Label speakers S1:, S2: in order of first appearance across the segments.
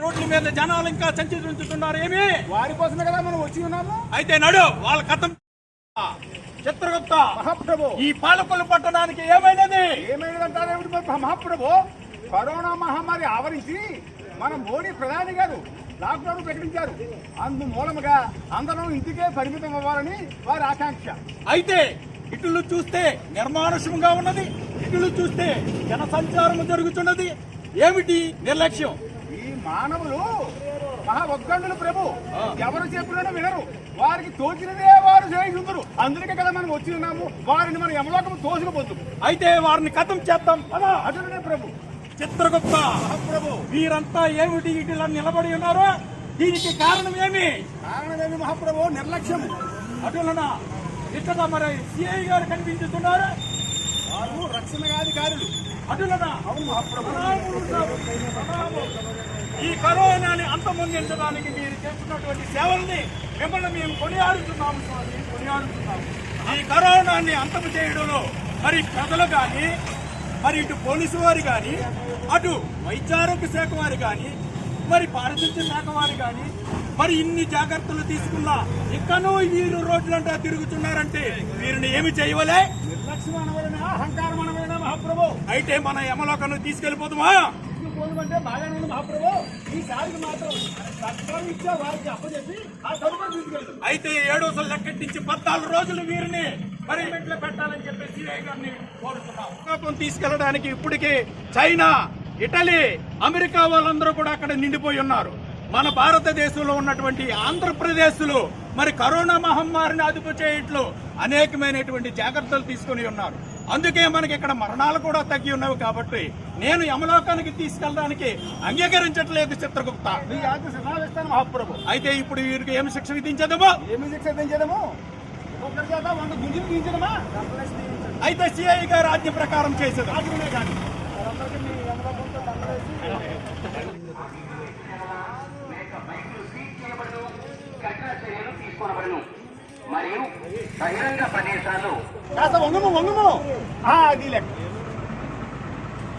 S1: రోడ్ల మీద జనాలు ఇంకా సంచరించుతున్నారు ఏమి
S2: వారి కోసమే కదా మనం వచ్చి ఉన్నాము
S1: అయితే నడు వాళ్ళ కథం చిత్రగుప్త
S2: మహాప్రభు
S1: ఈ పాలకొల్లు పట్టడానికి ఏమైనది?
S2: మరి మహాప్రభు కరోనా మహమ్మారి ఆవరించి మన మోడీ ప్రధాని గారు లాక్డౌన్ ప్రకటించారు. అందు మూలముగా అందరం ఇంటికే పరిమితం అవ్వాలని వారి ఆకాంక్ష.
S1: అయితే ఇటులు చూస్తే నిర్మానుష్యంగా ఉన్నది ఇటులు చూస్తే జన సంచారం జరుగుతున్నది. ఏమిటి నిర్లక్ష్యం?
S2: ఈ మానవులు మహా ఉద్గండులు ప్రభు. ఎవరు చెప్పినా వినరు. వారికి తోచినదే వారు చేయుందరు అందుకే కదా మనం వచ్చి ఉన్నాము. వారిని మనం యమలోకము తోసుకుపోతుంది
S1: అయితే వారిని కథం చేద్దాం. పదా.
S2: అటునే ప్రభు.
S1: చిత్రగుప్త
S2: మహాప్రభు.
S1: వీరంతా ఏమిటి ఇటులా నిలబడి ఉన్నారు? దీనికి కారణం ఏమి?
S2: కారణమేమి మహాప్రభు? నిర్లక్ష్యం
S1: అటులనా? ఇక్కడ మరి సిఐ గారు కనిపించుతున్నారు
S2: వారు
S1: అటులనా ప్రణాములు ఉన్నారు. ప్రణాములు. ఈ కరోనాని అంతమొందించడానికి మీరు చేస్తున్నటువంటి సేవల్ని మిమ్మల్ని మేము కొనియాడుతున్నాము స్వామి కొనియాడుతున్నాము ఈ కరోనాని అంతము చేయడంలో మరి ప్రజలు కానీ మరి ఇటు పోలీసు వారు కానీ అటు వైద్యారోగ్య శాఖ వారు కానీ మరి పారిశుద్ధ్య శాఖ వారు కానీ మరి ఇన్ని జాగ్రత్తలు తీసుకున్నా ఇంకనూ వీరు రోడ్లంటా తిరుగుతున్నారంటే వీరిని ఏమి చేయవలే?
S2: అహంకారం మహాప్రభు.
S1: అయితే మన యమలోకను తీసుకెళ్ళిపోతామా
S2: పోదుమంటే బాగానే ఉంది మహాప్రభు ఈసారికి మాత్రం సత్కారం ఇచ్చే వారికి అప్పచెప్పి ఆ తదుపరి తీసుకెళ్తాం
S1: అయితే ఏడో లెక్కెట్టించి పద్నాలుగు రోజులు వీరిని పెట్టాలని చెప్పి సిఐ గారిని కోరుతున్నాం తీసుకెళ్ళడానికి ఇప్పటికే చైనా ఇటలీ అమెరికా వాళ్ళందరూ కూడా అక్కడ నిండిపోయి ఉన్నారు. మన భారతదేశంలో ఉన్నటువంటి ఆంధ్రప్రదేశ్లో మరి కరోనా మహమ్మారిని అదుపు చేయట్లో అనేకమైనటువంటి జాగ్రత్తలు తీసుకొని ఉన్నారు. అందుకే మనకి ఇక్కడ మరణాలు కూడా తగ్గి ఉన్నవి కాబట్టి నేను యమలోకానికి తీసుకెళ్ళడానికి అంగీకరించట్లేదు చిత్రగుప్త.
S2: మహాప్రభు.
S1: అయితే ఇప్పుడు వీరికి ఏమి శిక్ష విధించదమో?
S2: ఏమి శిక్ష తీయించడమా?
S1: అయితే సిఐ గారు ఆజ్ఞ ప్రకారం చేసేది
S2: రాజునే కానీ
S3: కఠిన చర్యలు తీసుకోనబడను మరియు బహిరంగ ప్రదేశాల్లో
S2: కాస్త వంగము వంగము. ఆ, అది లెక్క.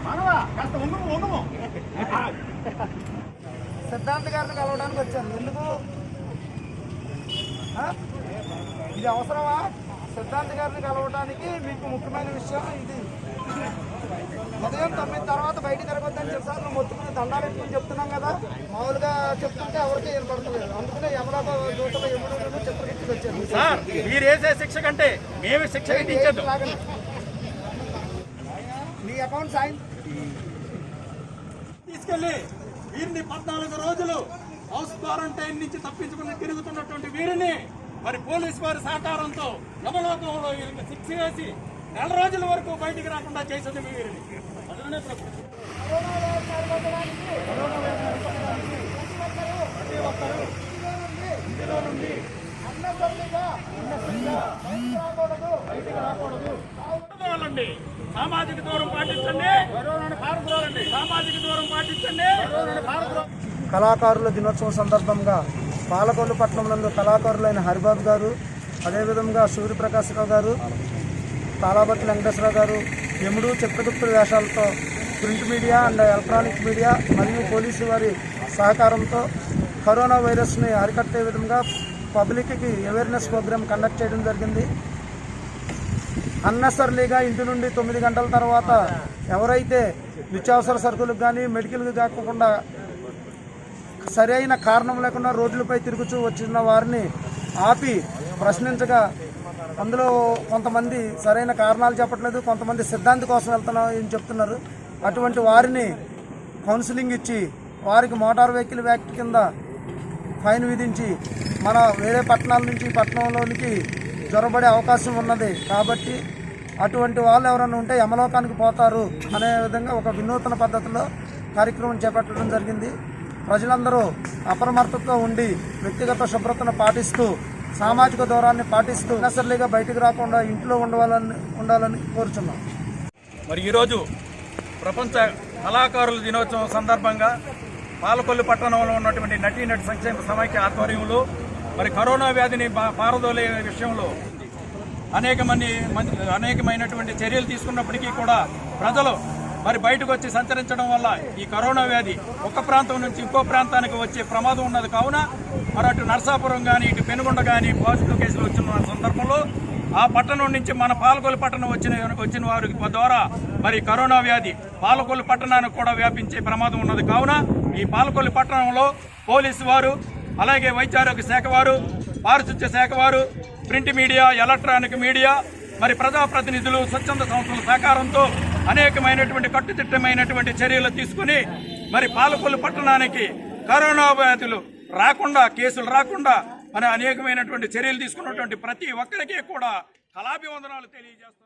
S2: మనవా కాస్త వంగము వంగము.
S4: సిద్ధాంత్ గారిని కలవడానికి వచ్చాను. ఎందుకు? ఇది అవసరమా? సిద్ధాంత్ గారిని కలవడానికి మీకు ముఖ్యమైన విషయం ఇది. ఉదయం తొమ్మిది తర్వాత బయటికి తిరగొద్దని చెప్పారు నువ్వు మొత్తుకుని దండాలు ఎత్తుకుని చెప్తున్నాం కదా. మామూలుగా చెప్తుంటే ఎవరికి ఏర్పడుతుంది అందుకనే యమరాబా దూతల వచ్చారు.
S1: సార్ మీరు వేసే శిక్ష కంటే మేము శిక్ష.
S4: మీ అకౌంట్ సైన్
S1: తీసుకెళ్ళి వీరిని పద్నాలుగు రోజులు హౌస్ క్వారంటైన్ నుంచి తప్పించుకుని తిరుగుతున్నటువంటి వీరిని మరి పోలీస్ వారి సహకారంతో యమలోకంలో వీరికి శిక్ష వేసి నెల రోజుల వరకు బయటికి రాకుండా చేసింది మీ వీరిని. అదనే ప్రభుత్వం. రాకూడదు. సామాజిక దూరం పాటించండి. సామాజిక దూరం పాటించండి.
S4: కళాకారుల దినోత్సవం సందర్భంగా పాలకొల్లు నందు కళాకారులైన హరిబాబు గారు అదేవిధంగా సూర్యప్రకాశ్రావు గారు తాళాబత్తి వెంకటేశ్వరరావు గారు యముడు చిత్రగుప్తుల వేషాలతో print media and electronic media మరియు పోలీసు వారి సహకారంతో కరోనా వైరస్ని అరికట్టే విధంగా పబ్లిక్కి అవేర్నెస్ ప్రోగ్రామ్ కండక్ట్ చేయడం జరిగింది. అన్నెసర్లీగా ఇంటి నుండి తొమ్మిది గంటల తర్వాత ఎవరైతే నిత్యావసర సరుకులకు కానీ మెడికల్కి కాకుండా సరైన కారణం లేకుండా రోడ్లపై తిరుగుతూ వచ్చిన వారిని ఆపి ప్రశ్నించగా అందులో కొంతమంది సరైన కారణాలు చెప్పట్లేదు కొంతమంది సిద్ధాంతి కోసం వెళ్తున్నాం అని చెప్తున్నారు. అటువంటి వారిని కౌన్సిలింగ్ ఇచ్చి వారికి మోటార్ వెహికల్ యాక్ట్ కింద ఫైన్ విధించి మన వేరే పట్టణాల నుంచి పట్టణంలోనికి జొరబడే అవకాశం ఉన్నది. కాబట్టి అటువంటి వాళ్ళు ఎవరైనా ఉంటే యమలోకానికి పోతారు అనే విధంగా ఒక వినూతన పద్ధతిలో కార్యక్రమం చేపట్టడం జరిగింది. ప్రజలందరూ అప్రమత్తతో ఉండి వ్యక్తిగత శుభ్రతను పాటిస్తూ సామాజిక దూరాన్ని పాటిస్తూ నెసర్లీగా బయటకు రాకుండా ఇంట్లో ఉండవాలని ఉండాలని కోరుచున్నాం.
S1: మరి ఈరోజు ప్రపంచ కళాకారుల దినోత్సవం సందర్భంగా పాలకొల్లు పట్టణంలో ఉన్నటువంటి నటీనటి సంక్షేమ సమైక్య ఆధ్వర్యంలో మరి కరోనా వ్యాధిని పారదోలే విషయంలో అనేక మంది- అనేకమైనటువంటి చర్యలు తీసుకున్నప్పటికీ కూడా ప్రజలు మరి బయటకు వచ్చి సంచరించడం వల్ల ఈ కరోనా వ్యాధి ఒక ప్రాంతం నుంచి ఇంకో ప్రాంతానికి వచ్చే ప్రమాదం ఉన్నది. కావున మరి అటు నర్సాపురం కానీ ఇటు పెనుగొండ కానీ పాజిటివ్ కేసులు వచ్చిన సందర్భంలో ఆ పట్టణం నుంచి మన పాలకొల్లు పట్టణం వచ్చిన వచ్చిన వారి ద్వారా మరి కరోనా వ్యాధి పాలకొల్లు పట్టణానికి కూడా వ్యాపించే ప్రమాదం ఉన్నది. కావున ఈ పాలకొల్లు పట్టణంలో పోలీసు వారు అలాగే వైద్యారోగ్య శాఖ వారు పారిశుద్ధ్య శాఖ వారు ప్రింట్ మీడియా ఎలక్ట్రానిక్ మీడియా మరి ప్రజాప్రతినిధులు స్వచ్ఛంద సంస్థల సహకారంతో అనేకమైనటువంటి కట్టుదిట్టమైనటువంటి చర్యలు తీసుకుని మరి పాలకొల్లు పట్టణానికి కరోనా వ్యాధులు రాకుండా కేసులు రాకుండా మన అనేకమైనటువంటి చర్యలు తీసుకున్నటువంటి ప్రతి ఒక్కరికి కూడా కళాభివందనాలు తెలియజేస్తున్నారు